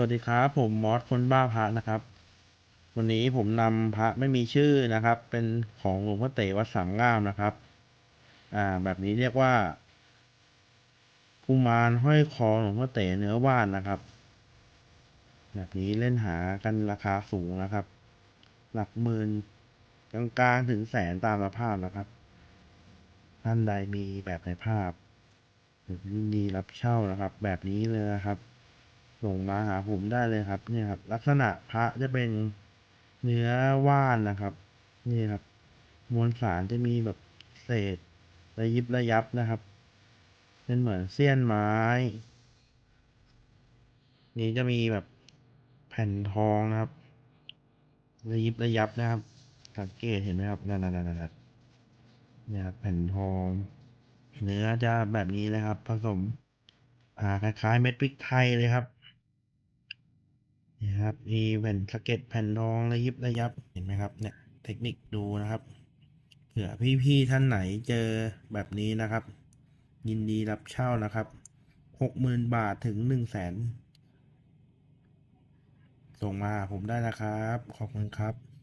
วัสดีครับ ผมมอสคนบ้าพระนะครับ วันนี้ผมนำพระไม่มีชื่อนะครับ เป็นของหลวงพ่อเต๋วัดสามงามนะครับ อ่า แบบนี้เรียกว่ากุมารห้อยคอหลวงพ่อเต๋เนื้อว่านนะครับ แบบนี้เล่นหากันราคาสูงนะครับ หลักหมื่นกลางๆถึงแสนตามสภาพนะครับ ท่านใดมีแบบในภาพหรือยินดีรับเช่านะครับ แบบนี้เลยนะครับ ส่งมาหาผมได้เลยครับเนี่ยครับ ลักษณะพระจะเป็นเนื้อว่านนะครับ นี่ครับ มวลสารจะมีแบบเศษระยิบระยับนะครับ เป็นเหมือนเสี้ยนไม้ นี่จะมีแบบแผ่นทองนะครับ ระยิบระยับนะครับ สังเกตเห็นไหมครับนั่นนั่นนั่นนี่ครับแผ่นทอง เนื้อจะแบบนี้เลยครับ ผสม อ่าคล้ายๆเม็ดพริกไทยเลยครับ ครับ มีแผ่นสะเก็ดแผ่นรองระยิบระยับเห็นไหมครับเนี่ยเทคนิคดูนะครับเผื่อพี่ๆท่านไหนเจอแบบนี้นะครับ ยินดีรับเช่านะครับหกหมื่นบาทถึงหนึ่งแสนส่งมาผมได้นะครับ ขอบคุณครับ